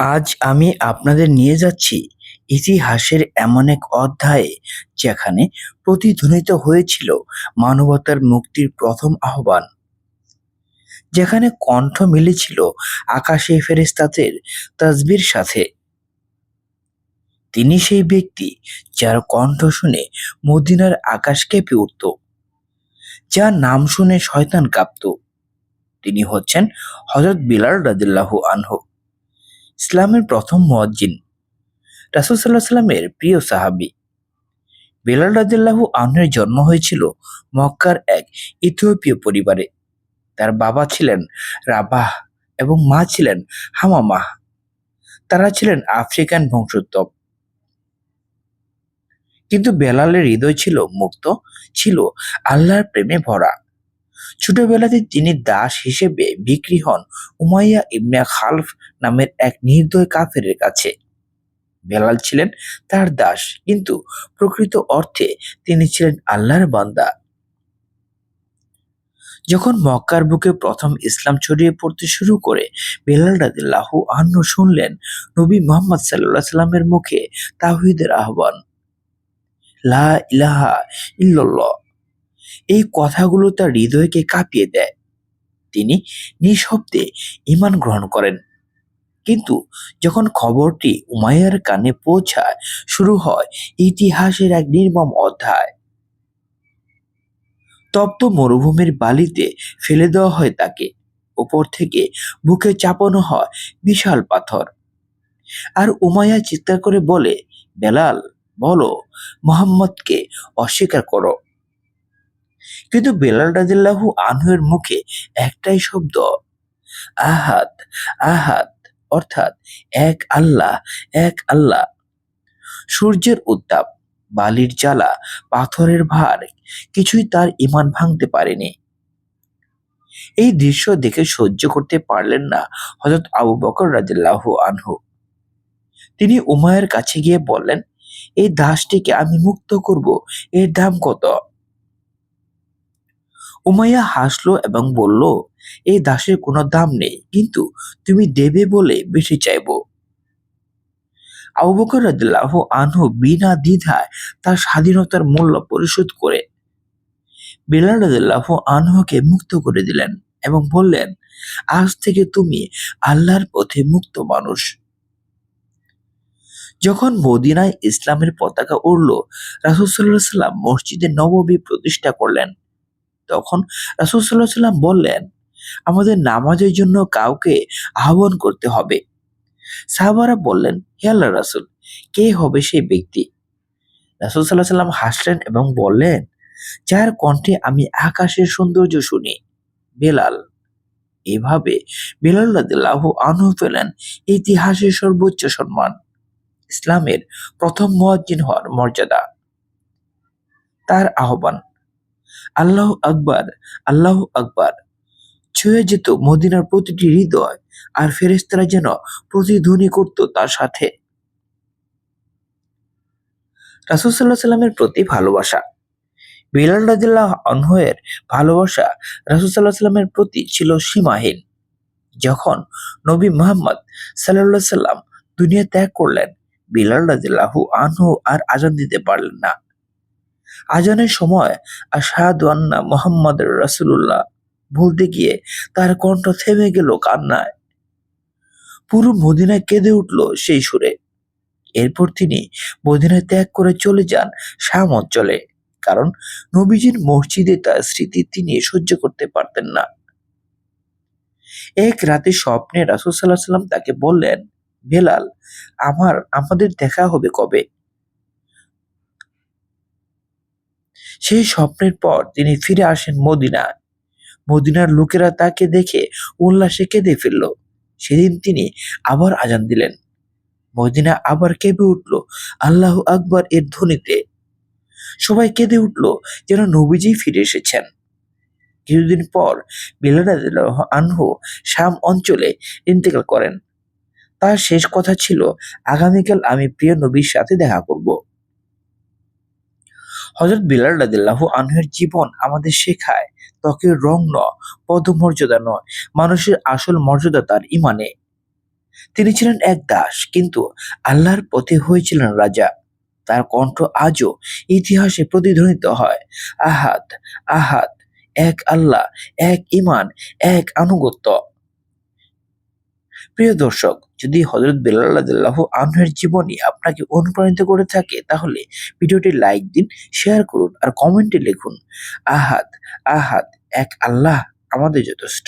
আজ আমি আপনাদের নিয়ে যাচ্ছি ইতিহাসের এমন এক অধ্যায়ে, যেখানে প্রতিধ্বনিত হয়েছিল মানবতার মুক্তির প্রথম আহ্বান। যেখানে কণ্ঠ মিলেছিল আকাশে ফেরেস্তাদের তাসবির সাথে। তিনি সেই ব্যক্তি যার কণ্ঠ শুনে মদিনার আকাশ কেঁপে উঠত, যার নাম শুনে শয়তান কাঁপত। তিনি হচ্ছেন হজরত বিলাল রাদিল্লাহু আনহু। ইসলামের প্রথম মুয়াজ্জিন। রাসুল সাল্লাহ সাল্লামের প্রিয় সাহাবি। বেলাল রাদিল্লাহু আহনের জন্ম হয়েছিল মক্কার এক ইথিওপীয় পরিবারে। তার বাবা ছিলেন রাবাহ এবং মা ছিলেন হামামাহ তারা ছিলেন আফ্রিকান বংশোদ্ভব। কিন্তু বেলালের হৃদয় ছিল মুক্ত, ছিল আল্লাহর প্রেমে ভরা। ছোটবেলাতে তিনি দাস হিসেবে বিক্রি হন উমাইয়া ইবনে খালফ নামের এক নির্দয় কাফেরের কাছে। বেলাল ছিলেন তার দাস, কিন্তু প্রকৃত অর্থে তিনি ছিলেন আল্লাহর বান্দা। যখন মক্কার বুকে প্রথম ইসলাম ছড়িয়ে পড়তে শুরু করে, বেলাল রাদিল্লাহু আহ্ন শুনলেন নবী মোহাম্মদ সাল্লাহ সাল্লামের মুখে তাহিদের আহ্বান। লা ইলাহা ইল্লাল্লাহ এই কথাগুলো তার হৃদয়কে কাঁপিয়ে দেয়। তিনি নিঃশব্দে ইমান গ্রহণ করেন। কিন্তু যখন খবরটি উমাইয়ার কানে পৌঁছায়, শুরু হয় ইতিহাসের এক নির্মম অধ্যায়। তপ্ত মরুভূমির বালিতে ফেলে দেওয়া হয় তাকে। ওপর থেকে বুকে চাপানো হয় বিশাল পাথর। আর উমাইয়া চিৎকার করে বলে, বেলাল, বলো, মোহাম্মদকে অস্বীকার করো। কিন্তু বেলাল রাজিল্লাহু আনহুয়ের মুখে একটাই শব্দ আহাত আহাদ, অর্থাৎ এক আল্লাহ এক আল্লাহ। সূর্যের উত্তাপ, বালির জ্বালা, পাথরের ভার, কিছুই তার ইমান ভাঙতে পারেনি। এই দৃশ্য দেখে সহ্য করতে পারলেন না হজরত আবু বকর রাজিল্লাহ আনহু। তিনি উমায়ের কাছে গিয়ে বললেন, এই দাসটিকে আমি মুক্ত করব, এর দাম কত? উমাইয়া হাসলো এবং বলল, এই দাসের কোনো দাম নেই, কিন্তু তুমি দেবে বলে বেশি চাইব। আবু বকর রাদিল্লাহ আনহু বিনা দ্বিধায় তার স্বাধীনতার মূল্য পরিশোধ করে বিলাল রাদিল্লাহ আনহুকে মুক্ত করে দিলেন এবং বললেন, আজ থেকে তুমি আল্লাহর পথে মুক্ত মানুষ। যখন মদিনায় ইসলামের পতাকা উড়ল, রাসুল সাল্লাহ সাল্লাম মসজিদে নববী প্রতিষ্ঠা করলেন। তখন রাসুল সাল্লাহ সাল্লাম বললেন, আমাদের নামাজের জন্য কাউকে আহ্বান করতে হবে। সাহাবারা বললেন, হে আল্লাহ রাসুল, কে হবে সেই ব্যক্তি? রাসুল সাল্লাহ সাল্লাম হাসলেন এবং বললেন, যার কণ্ঠে আমি আকাশের সৌন্দর্য শুনি, বেলাল। এভাবে বেলাল রাদিল্লাহ আনহু পেলেন ইতিহাসের সর্বোচ্চ সম্মান, ইসলামের প্রথম মুয়াজ্জিন হওয়ার মর্যাদা। তার আহ্বান আল্লাহ আকবার আল্লাহ আকবার। ছুঁয়ে যেত মদিনার প্রতিটি হৃদয়, আর ফেরেস্তারা যেন প্রতিধ্বনি করত তার সাথে। রাসুলসাল্লাহ সাল্লামের প্রতি ভালোবাসা। বিলাল রাজিল্লাহ অনহের ভালোবাসা রাসুল সাল্লাহ সাল্লামের প্রতি ছিল সীমাহীন। যখন নবী মোহাম্মদ সাল্লাহ সাল্লাম দুনিয়া ত্যাগ করলেন, বিলাল রাজিল্লাহু আনহু আর আজান দিতে পারলেন না। আজানের সময় আশাহাদু আন্না মোহাম্মদ রাসুল্লাহ বলতে গিয়ে তার কণ্ঠ থেমে গেল কান্নায়। পুরো মদিনায় কেঁদে উঠল সেই সুরে। এরপর তিনি মদিনায় ত্যাগ করে চলে যান শাম অঞ্চলে, কারণ নবীজির মসজিদে তার স্মৃতি তিনি সহ্য করতে পারতেন না। এক রাতে স্বপ্নে রাসুল সাল্লাহ সাল্লাম তাকে বললেন, বেলাল, আমার, আমাদের দেখা হবে কবে? সেই স্বপ্নের পর তিনি ফিরে আসেন মদিনায় মদিনার লোকেরা তাকে দেখে উল্লাসে কেঁদে ফেলল। সেদিন তিনি আবার আজান দিলেন। মদিনা আবার কেঁপে উঠল, আল্লাহ আকবর এর ধ্বনিতে। সবাই কেঁদে উঠল যেন নবীজি ফিরে এসেছেন। কিছুদিন পর বিলাল আনহু শাম অঞ্চলে ইন্তেকাল করেন। তার শেষ কথা ছিল, আগামীকাল আমি প্রিয় নবীর সাথে দেখা করব। হজরত বিলাল রাদিল্লাহু আনহের জীবন আমাদের শেখায় ত্বকের রং ন পদমর্যাদা নয়, মানুষের আসল মর্যাদা তার ইমানে তিনি ছিলেন এক দাস, কিন্তু আল্লাহর পথে হয়েছিলেন রাজা। তার কণ্ঠ আজও ইতিহাসে প্রতিধ্বনিত হয়। আহাদ আহাত এক আল্লাহ, এক ইমান এক আনুগত্য। প্রিয় দর্শক, যদি হজরত বেলাল্লাহ আনহের জীবনী আপনাকে অনুপ্রাণিত করে থাকে, তাহলে ভিডিওটি লাইক দিন, শেয়ার করুন আর কমেন্টে লিখুন আহাত আহাত এক আল্লাহ আমাদের যথেষ্ট।